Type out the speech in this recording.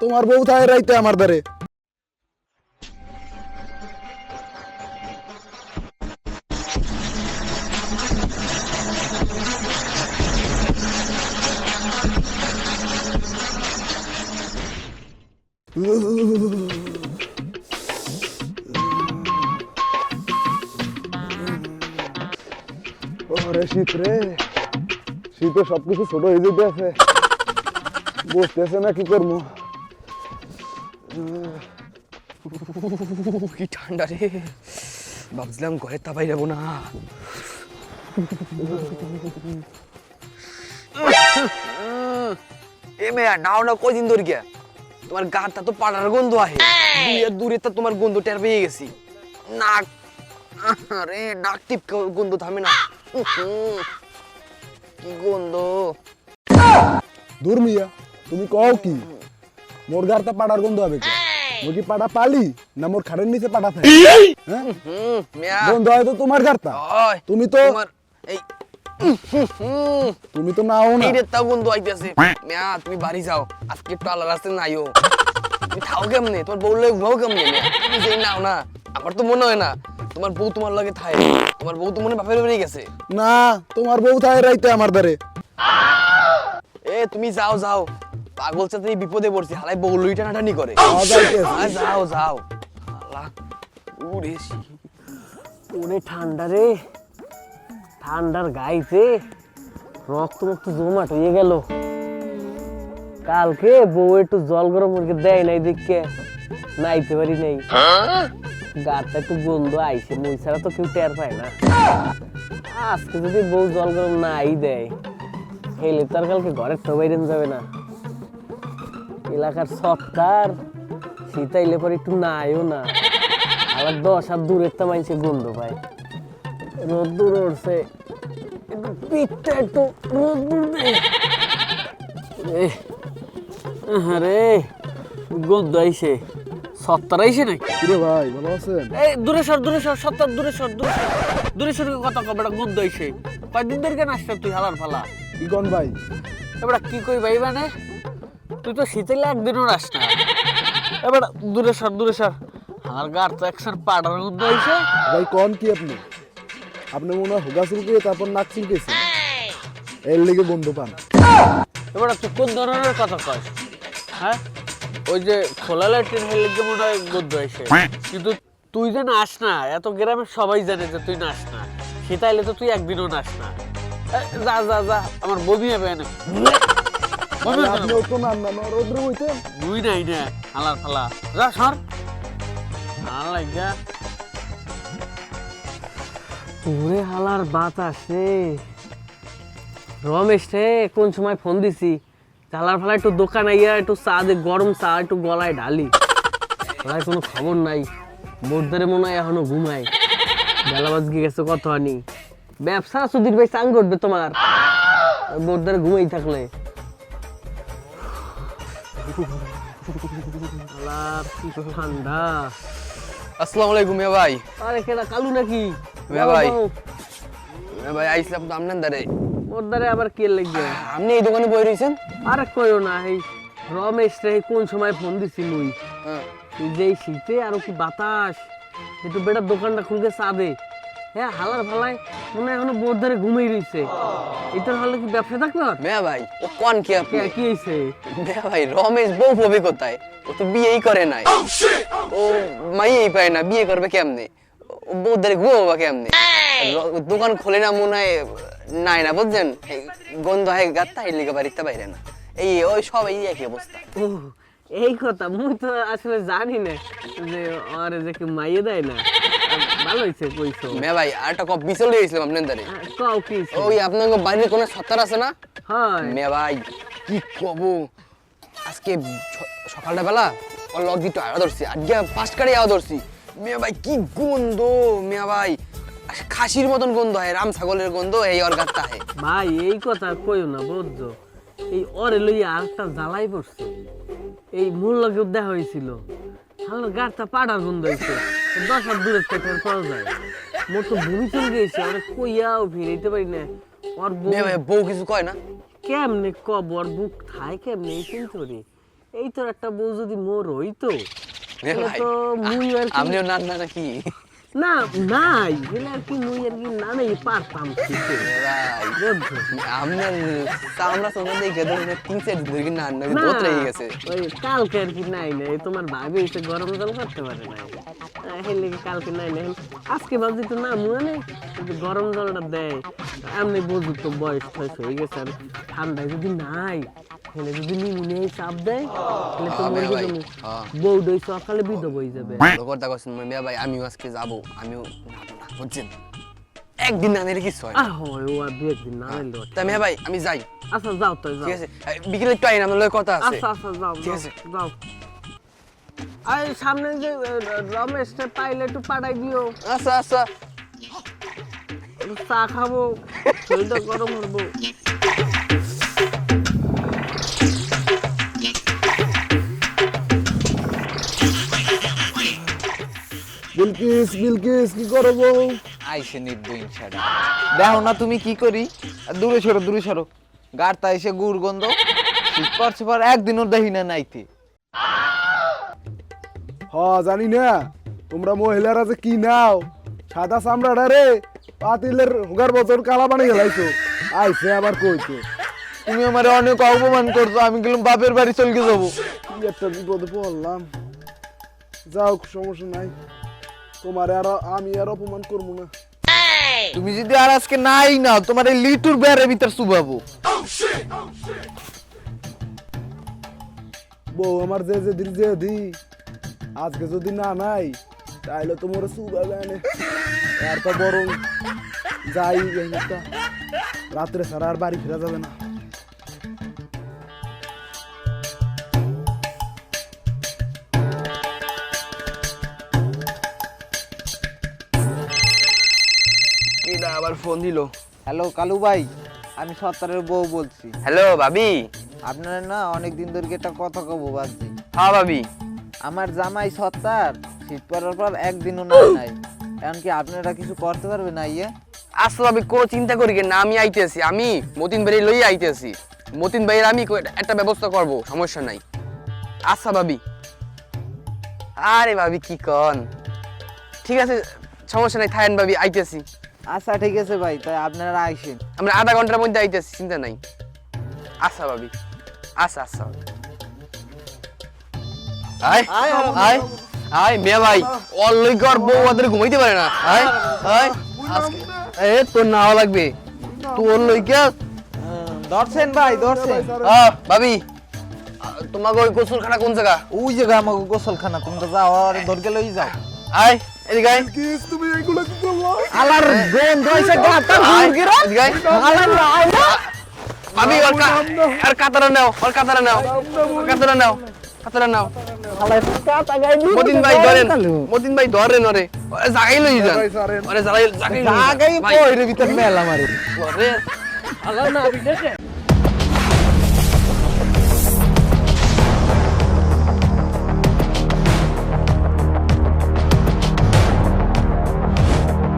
তোমার বউ থাকে রাইতে আমার ওরে শীত রে। শীতে সবকিছু ছোট হয়ে যেতে আছে। বসতেছে না কি করব। কি ঠান্ডা রে। ভাবছিলাম ঘরে তাপাই যাব না। এ মেয়া, নাও না কদিন ধরে গিয়া? তোমার গাটা তো পাড়ার গন্ধ আহে। দূরে দূরে তো তোমার গন্ধ টের পেয়ে গেছি। নাক আরে নাক টিপ গন্ধ থামে না। কি গন্ধ? দূর মিয়া, তুমি কও কি? মোর গারটা পাড়ার গন্ধ হবে কি? মোর কি পাড়া পালি না মোর খাড়ের নিচে পাড়া থাকে? হ্যাঁ? হুম মেয়া। গন্ধ হয় তো তোমার ওই, তুমি তো এই তুমি তো নাও না। এই রে তাও গন্ধ আইতেছে? মিয়া তুমি বাড়ি যাও। আজকে একটু আল্লাহ রাস্তায় নাইও। তুমি থাও কেমনে? তোমার বউ লাগে ঘুমাও কেমনে? তুমি যেই নাও না আমার তো মনে হয় না। তোমার বউ তোমার লাগে থাই তোমার বউ তো মনে হয় বাপের বাড়ি গেছে। না তোমার বউ থাকে রাইতে আমার দ্বারে এ তুমি যাও যাও। পাগল সাথে বিপদে পড়ছি হালাই বউ লুই টানাটানি করে। আ, যাও যাও আল্লাহ উড়ে ওরে ঠান্ডা রে। ঠান্ডার গাইতে রক্ত মুক্ত জমাট হয়ে গেল। কালকে বউ একটু জল গরম মুরগি দেয় নাই দেখকে নাইতে পারি নাই। গাটা একটু গন্ধ আইছে মই ছাড়া তো কেউ টের পায় না। আজকে যদি বউ জল গরম নাই দেয় হেলে তার কালকে ঘরের তো বাইরে যাবে না। এলাকার সৎকার শীতাইলে পরে একটু নাইও না। আবার দশ আর দূরের তো মাইছে গন্ধ পায় রোদ্দুর উঠছে একটু পিঠটা একটু রোদ্দুর আরে গন্ধ আইছে। সত্তর আইছে নাকি? কিরে ভাই ভালো আছেন? এই দূরে সর দূরে সর সত্তর দূরে সর দূরে সর। দূরে সর কথা কবে গন্ধ আইছে। কয়দিন ধরে কেন আসছ তুই হালার ফালা? কি ভাই। এবার কি কই ভাই মানে তুই তো শীতেলে একদিনও রাস না। এবার দূরে সর দূরে সর। আমার গার তো একসার পাড়ার গন্ধ আইছে ভাই কন কি আপনি? আপনি মনে হয় হোগা চুলকে তারপর নাক চুলকেছেন এর লেগে গন্ধ পান। এবার তুই কোন ধরনের কথা কস? হ্যাঁ? ওই যে খোলা লাইটের হেলে যে মনে হয় গদ্য হয়েছে কিন্তু তুই যে নাস না এত গ্রামের সবাই জানে যে তুই নাস না। সেটা এলে তো তুই একদিনও নাস না। যা যা যা আমার বমি হবে না তো না রোদ্র তুই হালার ফালা যা সর। ওরে হালার বাতাস রে। রমেশ রে কোন সময় ফোন দিছি? চালার ফালা একটু দোকান আইয়া একটু চা দে গরম চা একটু গলায় ঢালি। গলায় কোনো খবর নাই। বোর্দারে মনে হয় এখনও ঘুমায়। বেলা বাজকে গেছে কত আনি ব্যবসা সুধীর ভাই চাং করবে তোমার। বোর্ডারে ঘুমাই থাকলে। ঠান্ডা। আসসালামু আলাইকুম মিয়া ভাই। আরে কেডা কালু নাকি? মিয়া ভাই। মিয়া ভাই আইছিলাম তো আপনার দ্বারে। ওর দ্বারে আবার কে লাগবে? আপনি এই দোকানে বই রয়েছেন? আরে কইও না এই রমেশ রে কোন সময় ফোন দিছি মুই? হ্যাঁ। যে শীতে আর কি বাতাস? একটু বেটার দোকানটা খুলকে চা দে হ্যাঁ হালার ফালাই মনে এখনও বোর ধরে ঘুমিয়ে রইছে। এটার হলে কি ব্যবসা থাকল? মিয়া ভাই ও কোন কি আপনি? কি হইছে? মিয়া ভাই রমেশ বউ পবে কোথায়? ও তো বিয়েই করে নাই। ও মাইয়েই পায় না বিয়ে করবে কেমনে? ও বউ ধরে ঘুমাবো কেমনে? দোকান খোলে না মনে হয় নাই না বুঝছেন? গন্ধ হয় গাত্তা এই লিগে বাড়িতে বাইরে না। এই ওই সব এই একই অবস্থা। ও এই কথা মুই তো আসলে জানি না যে আর যে কি মাইয়ে দেয় না। ভালো হইছে কইছো মিয়া ভাই আর একটা কপ বিচল দিয়ে গেছিলাম আপনার আহ, কও কি ওই আপনার বাড়ির কোনো সত্তর আছে না? হয়। মেয়া ভাই কি কব? আজকে সকালটা বেলা ওর লগ দিতে আয়া ধরছি আজকে পাঁচ কাড়ি আয়া ধরছি। মেয়া ভাই কি গন্ধ মেয়া ভাই। খাসির মতন গন্ধ হয় রাম ছাগলের গন্ধ এই ওর গাত্তা হয় ভাই এই কথা কইও না বুঝছ এই ওরে লইয়া আরেকটা জ্বালাই পড়ছে। এই মূল লগে দেখা হয়েছিল। হালার গাড়টা পাড়ার গন্ধ হয়েছে দশ হাত দূরের থেকে পাওয়া যায় মোর তো ভূমি চলে গেছে অনেক কইয়াও ফিরাইতে পারি না। ওর বউ বউ কিছু কয় না? কেমনে কব ওর বুক খায় কেমনে? এই চিন্তা করি। এই তোর একটা বউ যদি মোর হইতো তো মুই আর কি আপনিও না নাকি? না নাই। হলে আর কি মুই আর কি না নাই পারতাম দেখে মনে হয় তিন দিন ধরে না দোত রয়ে গেছে। ওই কালকে আর কি নাই নাই তোমার ভাবি এসে গরম জল করতে পারে না হেলে কি কালকে নাই নাই আজকে ভাবছি তো না কিন্তু গরম জলটা দেয় এমনি বুঝু তো বয়স টয়স হয়ে গেছে আর ঠান্ডায় যদি নাই হেলে যদি নিমুনে চাপ দেয় তাহলে তো হ্যাঁ, মরে যাবে হ্যাঁ। বউ দই সকালে বিধব হয়ে যাবে। ভালো কথা করছেন মিয়া ভাই আমিও আজকে যাব। আমিও বুঝছেন? একদিন না নিলে কিছু হয়। আহ হয় ও আর দু একদিন না এলো তা মিয়া ভাই আমি যাই। আচ্ছা যাও তো যাও। ঠিক আছে? বিকেলে একটু আইন আমার কথা আছে। আচ্ছা আচ্ছা যাও ঠিক আছে। যাও। আর সামনে যে রমেশটা পাইলে একটু পাঠাই দিও। আচ্ছা আচ্ছা। চা খাব শরীরটা গরম হব বিলকিস বিলকিস কি করব আইসে দেখো না তুমি কি করি? দূরে সরো দূরে সরো। গাড়তা এসে গুড় গন্ধ। শীত পড়ছে পর একদিনও দেখি না নাইতে। হ জানি না। তোমরা মহিলারা যে কি নাও? সাদা চামড়াটা রে পাতিলের হুগার বছর কালা বানিয়ে গেলাইছো আইসে আবার কইছো। তুমি আমার অনেক অপমান করছ আমি গেলাম বাপের বাড়ি চলকে যাব। কি একটা বিপদে পড়লাম। যাও সমস্যা নাই। তোমারে আর আমি আর অপমান করব না। তুমি যদি আর আজকে নাই না তোমার এই লিটুর বেড়ের ভিতর শুভাবো বউ আমার যে যে দিল যে দি আজকে যদি না নাই তাইলে তো মোর সুগা জানে আর তো বরং যাই রাত্রে সারা আর বাড়ি ফেরা যাবে না। ফোন দিল। হ্যালো কালু ভাই আমি সত্তরের বউ বলছি। হ্যালো ভাবি। আপনারা না অনেক দিন ধরে একটা কথা কব ভাবছি। হ্যাঁ ভাবি। আমার জামাই সত্তার শীত পড়ার পর একদিনও না নাই। এমনকি আপনারা কিছু করতে পারবে না ইয়ে আসলে ভাবি কোনো চিন্তা করি না আমি আইতেছি। আমি মতিন ভাই লই আইতেছি। মতিন ভাইয়ের আমি একটা ব্যবস্থা করব সমস্যা নাই। আচ্ছা ভাবি। আরে ভাবি কি কন? ঠিক আছে সমস্যা নাই থাকেন ভাবি আইতেছি। আচ্ছা ঠিক আছে ভাই তাই আপনারা আইসেন। আমরা আধা ঘণ্টার মধ্যে আইতেছি চিন্তা নাই। আচ্ছা ভাবি। আচ্ছা আচ্ছা। আয় আয়, আয়, আয়। আয় মেয়ে ভাই ওর বউ ওদের ঘুমাইতে পারে না। আয় আয়। এ তোর নাও লাগবে। তোর লই কে ধরছেন ভাই ধরছেন। আহ ভাবি তোমাকে ওই গোসলখানা কোন জায়গা? ওই জায়গা আমাকে গোসলখানা তুমি তো যাও আর গেলে ওই যাও। আয়। এদিকে আয়। কিস তুমি এগুলো কি করল আলার গন্ধ হইছে গাটা আয়, এদিকে আলার আয় না। ওর আর কাতারা নাও ওর কাতারা নাও কাতারা নাও নাও। ভাই ধরেন মতিন ভাই ধরেন ওরে। ওরে জাগাই লই যান। জাগাই। ওরে জাগাই পয়রে ভিতর মেলা মারি। ওরে। আলার না বিদেশে